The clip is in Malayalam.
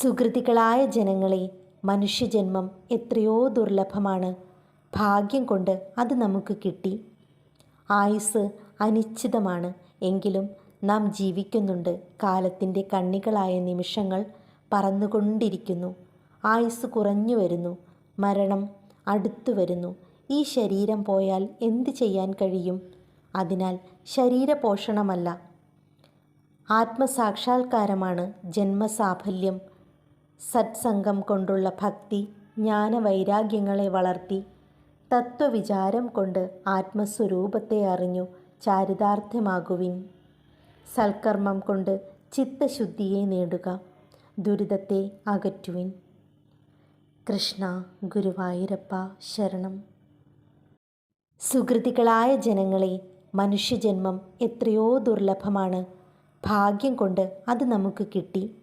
സുഹൃതികളായ ജനങ്ങളെ മനുഷ്യജന്മം എത്രയോ ദുർലഭമാണ്. ഭാഗ്യം കൊണ്ട് അത് നമുക്ക് കിട്ടി. ആയുസ് അനിശ്ചിതമാണ് എങ്കിലും നാം ജീവിക്കുന്നുണ്ട്. കാലത്തിന്റെ കണ്ണികളായ നിമിഷങ്ങൾ പറന്നുകൊണ്ടിരിക്കുന്നു. ആയുസ് കുറഞ്ഞു വരുന്നു. മരണം അടുത്തു വരുന്നു. ഈ ശരീരം പോയാൽ എന്ത് ചെയ്യാൻ കഴിയും? അതിനാൽ ശരീരപോഷണമല്ല. ആത്മസാക്ഷാത്കാരമാണ് ജന്മസാഫല്യം. സത്സംഗം കൊണ്ടുള്ള ഭക്തി ജ്ഞാനവൈരാഗ്യങ്ങളെ വളർത്തി തത്വവിചാരം കൊണ്ട് ആത്മസ്വരൂപത്തെ അറിഞ്ഞു ചാരിതാർത്ഥ്യമാകുവിൻ. സൽക്കർമ്മം കൊണ്ട് ചിത്തശുദ്ധിയെ നേടുക ദുരിതത്തെ അകറ്റുവിൻ. കൃഷ്ണ ഗുരുവായൂരപ്പ ശരണം. സുഹൃതികളായ ജനങ്ങളെ മനുഷ്യജന്മം എത്രയോ ദുർലഭമാണ്. ഭാഗ്യം കൊണ്ട് അത് നമുക്ക് കിട്ടി.